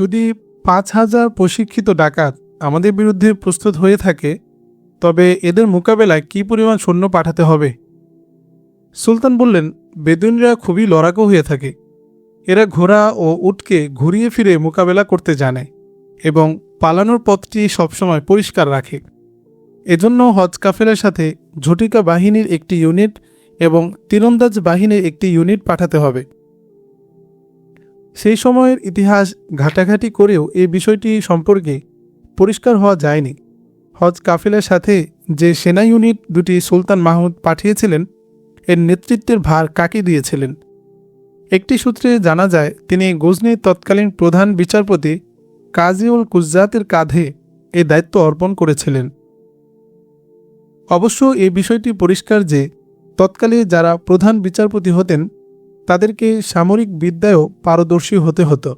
যদি পাঁচ হাজার প্রশিক্ষিত ডাকাত আমাদের বিরুদ্ধে প্রস্তুত হয়ে থাকে, তবে এদের মোকাবেলায় কী পরিমাণ সৈন্য পাঠাতে হবে? সুলতান বললেন, বেদুইনরা খুবই লড়াকু হয়ে থাকে। এরা ঘোড়া ও উটকে ঘুরিয়ে ফিরে মোকাবেলা করতে জানে এবং পালানোর পথটি সবসময় পরিষ্কার রাখে। এজন্য হজ কাফেলার সাথে ঝটিকা বাহিনীর একটি ইউনিট এবং তীরন্দাজ বাহিনীর একটি ইউনিট পাঠাতে হবে। সেই সময়ের ইতিহাস ঘাটাঘাটি করেও এই বিষয়টি সম্পর্কে পরিষ্কার হওয়া যায়নি। হজ কাফেলার সাথে যে সেনা ইউনিট দুটি সুলতান মাহমুদ পাঠিয়েছিলেন, এর নেতৃত্বের ভার কাকে দিয়েছিলেন? একটি সূত্রে জানা যায়, তিনি গজনির তৎকালীন প্রধান বিচারপতি কাজিউল কুজ্জাতের কাঁধে এই দায়িত্ব অর্পণ করেছিলেন। অবশ্য এই বিষয়টি পরিষ্কার যে, তৎকালে যারা প্রধান বিচারপতি হতেন তাদেরকে সামরিক বিদ্যায়ও পারদর্শী হতে হতো।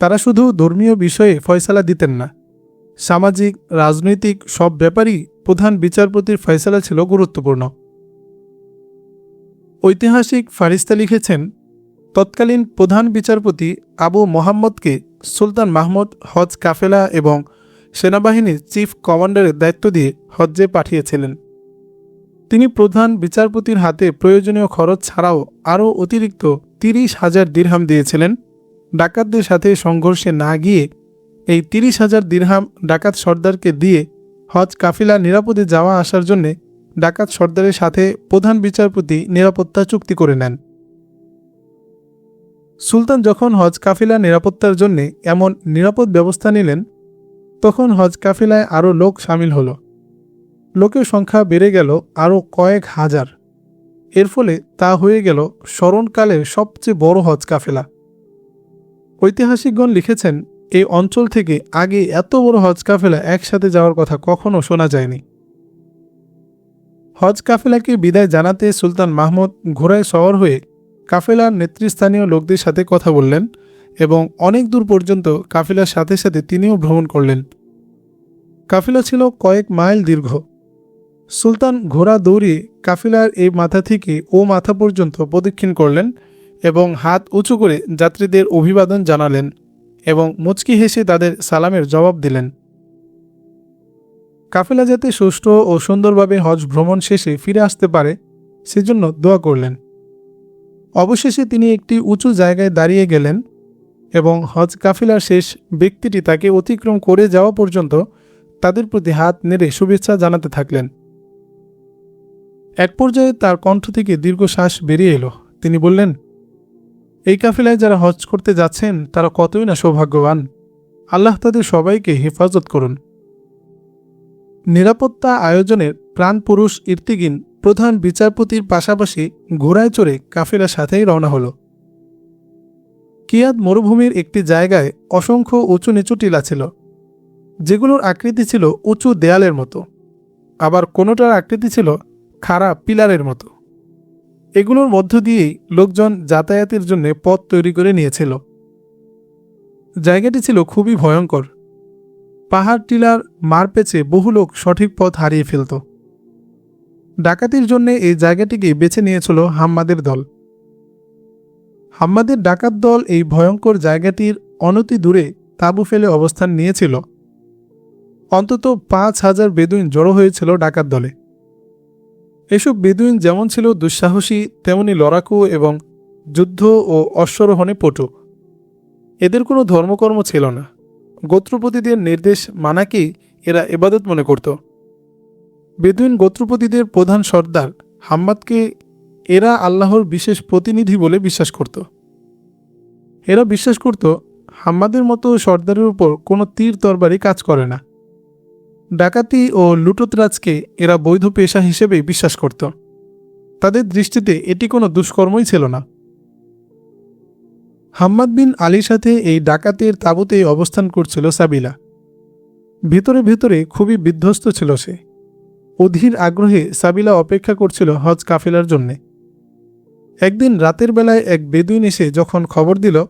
তারা শুধু ধর্মীয় বিষয়ে ফয়সালা দিতেন না, সামাজিক, রাজনৈতিক সব ব্যাপারই প্রধান বিচারপতির ফয়সালা ছিল গুরুত্বপূর্ণ। ঐতিহাসিক ফারিস্তা লিখেছেন, তৎকালীন প্রধান বিচারপতি আবু মোহাম্মদকে সুলতান মাহমুদ, হজ কাফেলা এবং সেনাবাহিনীর চিফ কমান্ডারের দায়িত্ব দিয়ে হজ্জে পাঠিয়েছিলেন। তিনি প্রধান বিচারপতির হাতে প্রয়োজনীয় খরচ ছাড়াও আরও অতিরিক্ত তিরিশ হাজার দিরহাম দিয়েছিলেন। ডাকাতদের সাথে সংঘর্ষে না গিয়ে এই তিরিশ হাজার দিরহাম ডাকাত সর্দারকে দিয়ে হজ কাফিলা নিরাপদে যাওয়া আসার জন্যে ডাকাত সর্দারের সাথে প্রধান বিচারপতি নিরাপত্তা চুক্তি করে নেন। সুলতান যখন হজ কাফিলা নিরাপত্তার জন্যে এমন নিরাপদ ব্যবস্থা নিলেন, তখন হজ কাফিলায় আরও লোক সামিল হলো। লোকের সংখ্যা বেড়ে গেল আরও কয়েক হাজার। এর ফলে তা হয়ে গেল স্মরণকালের সবচেয়ে বড় হজ কাফেলা ঐতিহাসিকগণ লিখেছেন, এই অঞ্চল থেকে আগে এত বড় হজ কাফেলা একসাথে যাওয়ার কথা কখনো শোনা যায়নি। হজ কাফেলাকে বিদায় জানাতে সুলতান মাহমুদ ঘোড়ায় সওয়ার হয়ে কাফেলার নেতৃস্থানীয় লোকদের সাথে কথা বললেন এবং অনেক দূর পর্যন্ত কাফেলার সাথে সাথে তিনিও ভ্রমণ করলেন। কাফেলা ছিল কয়েক মাইল দীর্ঘ। সুলতান ঘোড়া দৌড়িয়ে কাফিলার এই মাথা থেকে ও মাথা পর্যন্ত প্রদক্ষিণ করলেন এবং হাত উঁচু করে যাত্রীদের অভিবাদন জানালেন এবং মুচকি হেসে তাদের সালামের জবাব দিলেন। কাফেলা যাতে সুষ্ঠু ও সুন্দরভাবে হজ ভ্রমণ শেষে ফিরে আসতে পারে, সেজন্য দোয়া করলেন। অবশেষে তিনি একটি উঁচু জায়গায় দাঁড়িয়ে গেলেন এবং হজ কাফিলার শেষ ব্যক্তিটি তাকে অতিক্রম করে যাওয়া পর্যন্ত তাদের প্রতি হাত নেড়ে শুভেচ্ছা জানাতে থাকলেন। এক পর্যায়ে তার কণ্ঠ থেকে দীর্ঘশ্বাস বেরিয়ে এলো। তিনি বললেন, এই কাফিলায় যারা হজ করতে যাচ্ছেন, তারা কতই না সৌভাগ্যবান। আল্লাহ তাদের সবাইকে হেফাজত করুন। নিরাপত্তা আয়োজনের প্রাণপুরুষ ইর্তিগিন প্রধান বিচারপতির পাশাপাশি ঘোড়ায় চড়ে কাফিলার সাথেই রওনা হল। কিয়াদ মরুভূমির একটি জায়গায় অসংখ্য উঁচু নিচু টিলা ছিল, যেগুলোর আকৃতি ছিল উঁচু দেয়ালের মতো। আবার কোনোটার আকৃতি ছিল খাড়া পিলারের মতো। এগুলোর মধ্য দিয়েই লোকজন যাতায়াতের জন্য পথ তৈরি করে নিয়েছিল। জায়গাটি ছিল খুবই ভয়ঙ্কর। পাহাড় টিলার মার পেছে বহু লোক সঠিক পথ হারিয়ে ফেলত। ডাকাতির জন্য এই জায়গাটিকে বেছে নিয়েছিল হাম্মাদের দল। হাম্মাদের ডাকাত দল এই ভয়ঙ্কর জায়গাটির অনতি দূরে তাঁবু ফেলে অবস্থান নিয়েছিল। অন্তত পাঁচ হাজার বেদুইন জড়ো হয়েছিল ডাকাত দলে। এসব বেদুইন যেমন ছিল দুঃসাহসী, তেমনি লড়াকু এবং যুদ্ধ ও অশ্বরোহণে পটু। এদের কোনো ধর্মকর্ম ছিল না। গোত্রপতিদের নির্দেশ মানাকেই এরা এবাদত মনে করত। বেদুইন গোত্রপতিদের প্রধান সর্দার হাম্মাদকে এরা আল্লাহর বিশেষ প্রতিনিধি বলে বিশ্বাস করত। এরা বিশ্বাস করত হাম্মাদের মতো সর্দারের উপর কোনো তীর তরবারি কাজ করে না। ডাকাতি ও লুটোতরাজকে এরা বৈধ পেশা হিসেবেই বিশ্বাস করত। তাদের দৃষ্টিতে এটি কোনো দুষ্কর্মই ছিল না। হাম্মাদ বিন আলীর সাথে এই ডাকাতের তাঁবুতে অবস্থান করছিল সাবিলা। ভিতরে ভিতরে খুবই বিধ্বস্ত ছিল সে। অধীর আগ্রহে সাবিলা অপেক্ষা করছিল হজ কাফিলার জন্যে। একদিন রাতের বেলায় এক বেদুইন এসে যখন খবর দিল,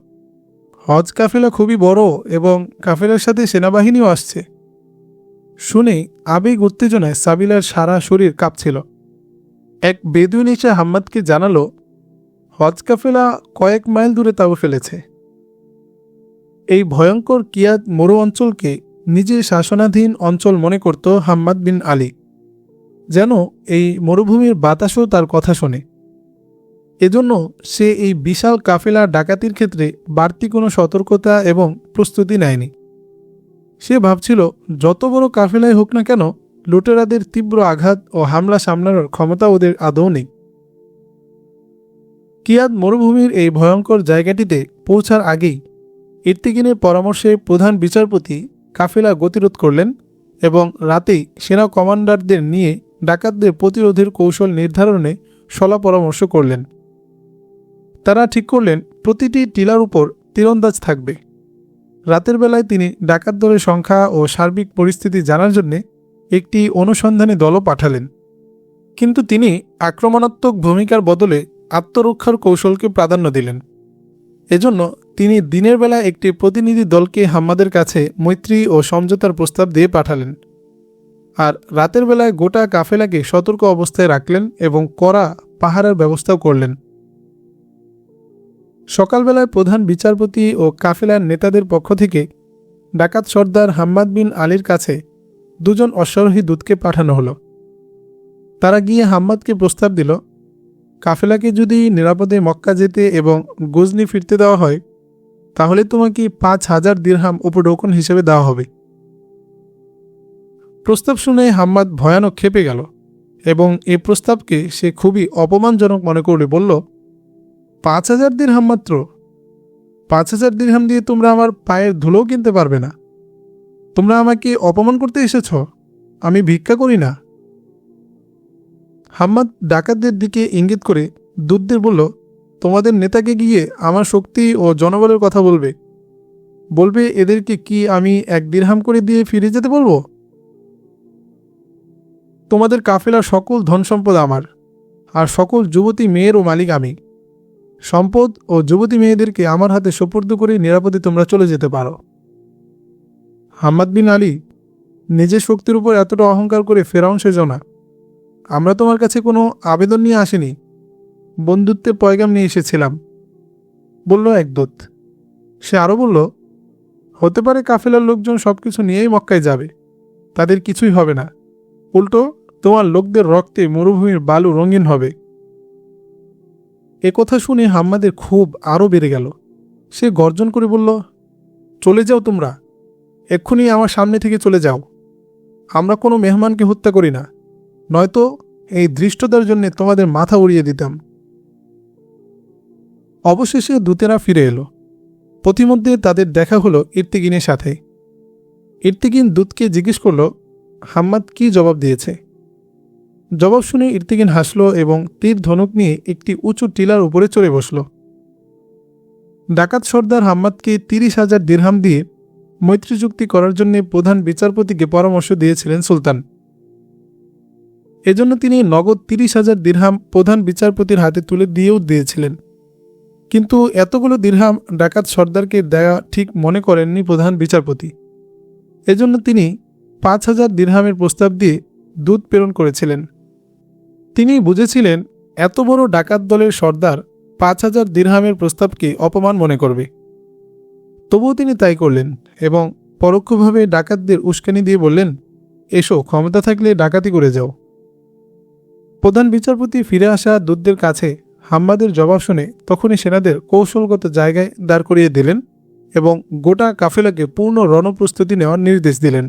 হজ কাফেলা খুবই বড় এবং কাফেলার সাথে সেনাবাহিনীও আসছে। শুনে আবেগ উত্তেজনায় সাবিলার সারা শরীর কাঁপছিল। এক বেদুইন এসে হাম্মাদকে জানালো, হজ কাফেলা কয়েক মাইল দূরে তাবু ফেলেছে। এই ভয়ঙ্কর কিয়াদ মরু অঞ্চলকে নিজের শাসনাধীন অঞ্চল মনে করত হাম্মাদ বিন আলী, যেন এই মরুভূমির বাতাসও তার কথা শোনে। এজন্য সে এই বিশাল কাফেলা ডাকাতির ক্ষেত্রে বাড়তি কোনো সতর্কতা এবং প্রস্তুতি নেয়নি। সে ভাবছিল, যত বড় কাফেলাই হোক না কেন, লুটেরাদের তীব্র আঘাত ও হামলা সামলানোর ক্ষমতা ওদের আদৌ নেই। কিয়াদ মরুভূমির এই ভয়ঙ্কর জায়গাটিতে পৌঁছার আগেই ইর্তিকিনের পরামর্শে প্রধান বিচারপতি কাফেলা গতিরোধ করলেন এবং রাতেই সেনা কমান্ডারদের নিয়ে ডাকাতদের প্রতিরোধের কৌশল নির্ধারণে সলা পরামর্শ করলেন। তারা ঠিক করলেন, প্রতিটি টিলার উপর তীরন্দাজ থাকবে। রাতের বেলায় তিনি ডাকাত দলের সংখ্যা ও সার্বিক পরিস্থিতি জানার জন্যে একটি অনুসন্ধানী দলও পাঠালেন। কিন্তু তিনি আক্রমণাত্মক ভূমিকার বদলে আত্মরক্ষার কৌশলকে প্রাধান্য দিলেন। এজন্য তিনি দিনের বেলা একটি প্রতিনিধি দলকে হাম্মাদের কাছে মৈত্রী ও সমঝোতার প্রস্তাব দিয়ে পাঠালেন। আর রাতের বেলায় গোটা কাফেলাকে সতর্ক অবস্থায় রাখলেন এবং কড়া পাহারার ব্যবস্থাও করলেন। সকালবেলায় প্রধান বিচারপতি ও কাফেলার নেতাদের পক্ষ থেকে ডাকাত সর্দার হাম্মাদ বিন আলীর কাছে দুজন অশ্বারোহী দূতকে পাঠানো হলো। তারা গিয়ে হাম্মাদকে প্রস্তাব দিল, কাফেলাকে যদি নিরাপদে মক্কা যেতে এবং গজনি ফিরতে দেওয়া হয়, তাহলে তোমাকে পাঁচ হাজার দিরহাম উপঢৌকন হিসেবে দেওয়া হবে। প্রস্তাব শুনে হাম্মাদ ভয়ানক খেপে গেল এবং এ প্রস্তাবকে সে খুবই অপমানজনক মনে করলে বলল পাঁচ হাজার দিরহাম মাত্র। পাঁচ হাজার দিরহাম দিয়ে তোমরা আমার পায়ের ধুলোও কিনতে পারবে না। তোমরা আমাকে অপমান করতে এসেছ, আমি ভিক্ষা করি না। হাম্মাদ ডাকাতদের দিকে ইঙ্গিত করে দূতদের বলল, তোমাদের নেতাকে গিয়ে আমার শক্তি ও জনবলের কথা বলবে। বলবে, এদেরকে কি আমি এক দিরহাম করে দিয়ে ফিরে যেতে বলব? তোমাদের কাফেলার সকল ধন সম্পদ আমার, আর সকল যুবতী মেয়েরও মালিক আমি। সম্পদ ও যুবতী মেয়েদেরকে আমার হাতে সোপর্দ করে নিরাপদে তোমরা চলে যেতে পারো। হাম্মাদ বিন আলী নিজের শক্তির উপর এতটা অহংকার করে ফেরাউন সেজো না। আমরা তোমার কাছে কোনো আবেদন নিয়ে আসিনি। বন্ধুত্বের পয়গাম নিয়ে এসেছিলাম। বলল, এক দূত। সে আরও বলল, হতে পারে কাফেলার লোকজন সব কিছু নিয়েই মক্কায় যাবে। তাদের কিছুই হবে না। উল্টো, তোমার লোকদের রক্তে মরুভূমির বালু রঙিন হবে। এ কথা শুনে হাম্মাদের খুব আরও বেড়ে গেল। সে গর্জন করে বলল, চলে যাও তোমরা। এক্ষুনি আমার সামনে থেকে চলে যাও। আমরা কোনো মেহমানকে হত্যা করি না। নয়তো এই দৃষ্টতার জন্য তোমাদের মাথা উড়িয়ে দিতাম। অবশেষে দূতেরা ফিরে এলো। পথিমধ্যে তাদের দেখা হলো ইর্তিগিনের সাথে। ইর্তিগিন দূতকে জিজ্ঞেস করল, হাম্মাদ কি জবাব দিয়েছে? জবাব শুনে ইর্তিগিন হাসল এবং তীর ধনুক নিয়ে একটি উঁচু টিলার উপরে চড়ে বসল। ডাকাত সর্দার হাম্মাদকে তিরিশ হাজার দিরহাম দিয়ে মৈত্রী চুক্তি করার জন্য প্রধান বিচারপতিকে পরামর্শ দিয়েছিলেন সুলতান। এজন্য তিনি নগদ তিরিশ হাজার দিরহাম প্রধান বিচারপতির হাতে তুলে দিয়েও দিয়েছিলেন। কিন্তু এতগুলো দিরহাম ডাকাত সর্দারকে দেয়া ঠিক মনে করেননি প্রধান বিচারপতি। এজন্য তিনি পাঁচ হাজার দিরহামের প্রস্তাব দিয়ে দুধ প্রেরণ করেছিলেন। তিনি বুঝেছিলেন, এত বড় ডাকাত দলের সর্দার পাঁচ হাজার দিরহামের প্রস্তাবকে অপমান মনে করবে। তবুও তিনি তাই করলেন এবং পরোক্ষভাবে ডাকাতদের উস্কানি দিয়ে বললেন, এসো, ক্ষমতা থাকলে ডাকাতি করে যাও। প্রধান বিচারপতি ফিরে আসা দূতদের কাছে হাম্মাদের জবাব শুনে তখনই সেনাদের কৌশলগত জায়গায় দাঁড় করিয়ে দিলেন এবং গোটা কাফেলাকে পূর্ণ রণপ্রস্তুতি নেওয়ার নির্দেশ দিলেন।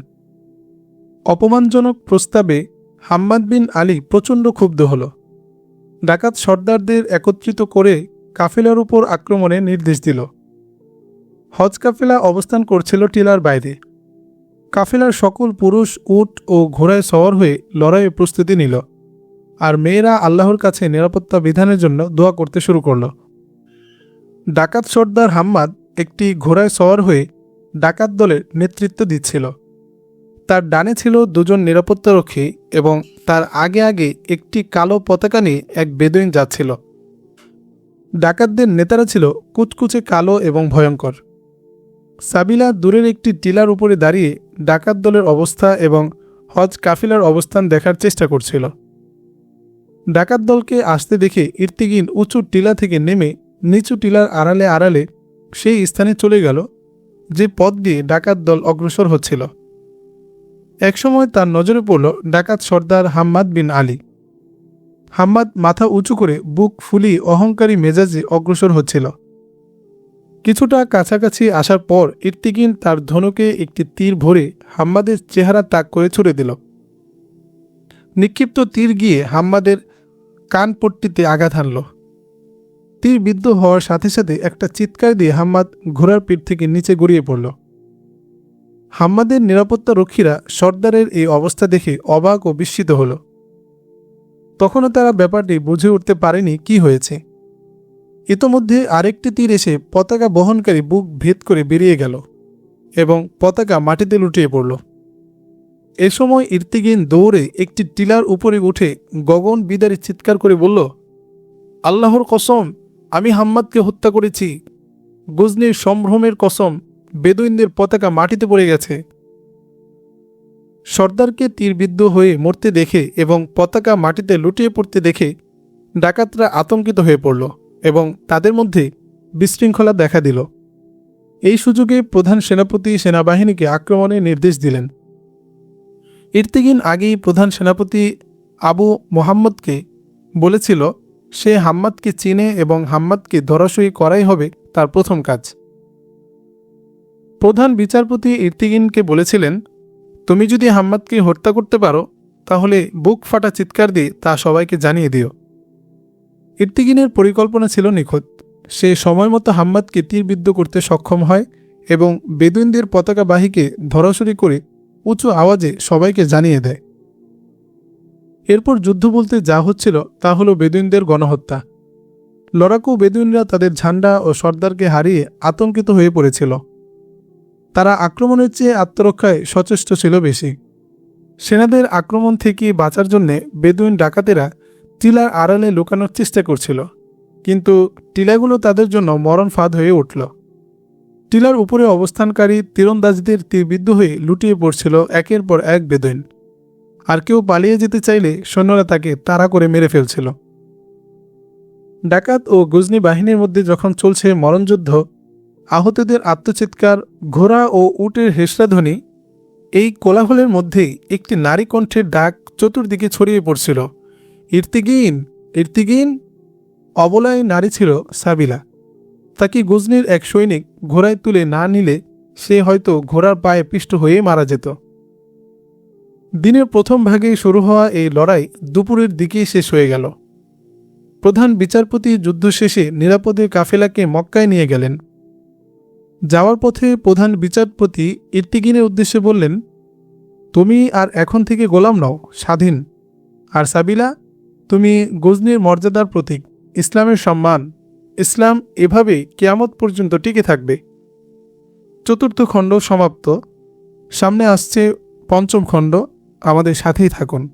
অপমানজনক প্রস্তাবে হাম্মাদ বিন আলী প্রচণ্ড ক্ষুব্ধ হল। ডাকাত সর্দারদের একত্রিত করে কাফেলার উপর আক্রমণে নির্দেশ দিল। হজ কাফেলা অবস্থান করছিল টিলার বাইরে। কাফেলার সকল পুরুষ উট ও ঘোড়ায় সওয়ার হয়ে লড়াইয়ে প্রস্তুতি নিল আর মেয়েরা আল্লাহর কাছে নিরাপত্তা বিধানের জন্য দোয়া করতে শুরু করল। ডাকাত সর্দার হাম্মাদ একটি ঘোড়ায় সওয়ার হয়ে ডাকাত দলের নেতৃত্ব দিচ্ছিল। তার ডানে ছিল দুজন নিরাপত্তারক্ষী এবং তার আগে আগে একটি কালো পতাকা নিয়ে এক বেদুইন যাচ্ছিল। ডাকাতদের নেতারা ছিল কুচকুচে কালো এবং ভয়ঙ্কর। সাবিলা দূরের একটি টিলার উপরে দাঁড়িয়ে ডাকাত দলের অবস্থা এবং হজ কাফিলার অবস্থান দেখার চেষ্টা করছিল। ডাকাত দলকে আসতে দেখে ইর্তিগিন উঁচু টিলা থেকে নেমে নিচু টিলার আড়ালে আড়ালে সেই স্থানে চলে গেল, যে পথ দিয়ে ডাকাত দল অগ্রসর হচ্ছিল। একসময় তার নজরে পড়ল ডাকাত সর্দার হাম্মাদ বিন আলী। হাম্মাদ মাথা উঁচু করে বুক ফুলি অহংকারী মেজাজে অগ্রসর হচ্ছিল। কিছুটা কাছাকাছি আসার পর ইর্তিকিন তার ধনুকে একটি তীর ভরে হাম্মাদের চেহারা তাক করে ছুড়ে দিল। নিক্ষিপ্ত তীর গিয়ে হাম্মাদের কানপট্টিতে আঘাত হানল। তীর বিদ্ধ হওয়ার সাথে সাথে একটা চিৎকার দিয়ে হাম্মাদ ঘোড়ার পিঠ থেকে নিচে গড়িয়ে পড়ল। হাম্মাদের নিরাপত্তা রক্ষীরা সর্দারের এই অবস্থা দেখে অবাক ও বিস্মিত হল। তখনও তারা ব্যাপারটি বুঝে উঠতে পারেনি কি হয়েছে। ইতোমধ্যে আরেকটি তীর এসে পতাকা বহনকারী বুক ভেদ করে বেরিয়ে গেল এবং পতাকা মাটিতে লুটিয়ে পড়ল। এ সময় ইর্তিগিন দৌড়ে একটি টিলার উপরে উঠে গগন বিদারে চিৎকার করে বলল, আল্লাহর কসম, আমি হাম্মাদকে হত্যা করেছি। গজনির সম্ভ্রমের কসম বেদুইনদের পতাকা মাটিতে পড়ে গেছে। সর্দারকে তীরবিদ্ধ হয়ে মরতে দেখে এবং পতাকা মাটিতে লুটিয়ে পড়তে দেখে ডাকাতরা আতঙ্কিত হয়ে পড়ল এবং তাদের মধ্যে বিশৃঙ্খলা দেখা দিল। এই সুযোগে প্রধান সেনাপতি সেনাবাহিনীকে আক্রমণের নির্দেশ দিলেন। ইর্তিগিন আগেই প্রধান সেনাপতি আবু মোহাম্মদকে বলেছিল, সে হাম্মাদকে চিনে এবং হাম্মাদকে ধরাশয়ী করাই হবে তার প্রথম কাজ। প্রধান বিচারপতি ইর্তিগিনকে বলেছিলেন, তুমি যদি হাম্মাদকে হত্যা করতে পারো, তাহলে বুক ফাটা চিৎকার দিয়ে তা সবাইকে জানিয়ে দিও। ইর্তিগিনের পরিকল্পনা ছিল নিখুঁত। সে সময় মতো হাম্মাদকে তীরবিদ্ধ করতে সক্ষম হয় এবং বেদুইনদের পতাকাবাহীকে ধরাশরি করে উঁচু আওয়াজে সবাইকে জানিয়ে দেয়। এরপর যুদ্ধ বলতে যা হচ্ছিল তা হলো বেদুইনদের গণহত্যা। লড়াকু বেদুইনরা তাদের ঝান্ডা ও সর্দারকে হারিয়ে আতঙ্কিত হয়ে পড়েছিল। তারা আক্রমণের চেয়ে আত্মরক্ষায় সচেষ্ট ছিল বেশি। সেনাদের আক্রমণ থেকে বাঁচার জন্যে বেদুইন ডাকাতেরা টিলার আড়ালে লুকানোর চেষ্টা করছিল, কিন্তু টিলাগুলো তাদের জন্য মরণ ফাঁদ হয়ে উঠল। টিলার উপরে অবস্থানকারী তীরন্দাজদের তীরবিদ্ধ হয়ে লুটিয়ে পড়ছিল একের পর এক বেদুইন। আর কেউ পালিয়ে যেতে চাইলে সৈন্যরা তাকে তাড়া করে মেরে ফেলছিল। ডাকাত ও গজনি বাহিনীর মধ্যে যখন চলছে মরণযুদ্ধ আহতদের আত্মচিৎকার, ঘোড়া ও উটের হেসরাধ্বনি এই কোলাহলের মধ্যেই একটি নারী কণ্ঠের ডাক চতুর্দিকে ছড়িয়ে পড়ছিল। ইর্তিগিন ইর্তিগিন অবলায় নারী ছিল সাবিলা। তাকে গুজনির এক সৈনিক ঘোড়ায় তুলে না নিলে সে হয়তো ঘোড়ার পায়ে পিষ্ট হয়ে মারা যেত। দিনের প্রথম ভাগে শুরু হওয়া এই লড়াই দুপুরের দিকেই শেষ হয়ে গেল। প্রধান বিচারপতি যুদ্ধ শেষে নিরাপদে কাফেলাকে মক্কায় নিয়ে গেলেন। যাওয়ার পথে প্রধান বিচারপতি ইর্তিগিনের উদ্দেশ্যে বললেন, তুমি আর এখন থেকে গোলাম নও, স্বাধীন। আর সাবিলা, তুমি গজনির মর্যাদার প্রতীক, ইসলামের সম্মান। ইসলাম এভাবে কেয়ামত পর্যন্ত টিকে থাকবে। চতুর্থ খণ্ড সমাপ্ত। সামনে আসছে পঞ্চম খণ্ড, আমাদের সাথেই থাকুন।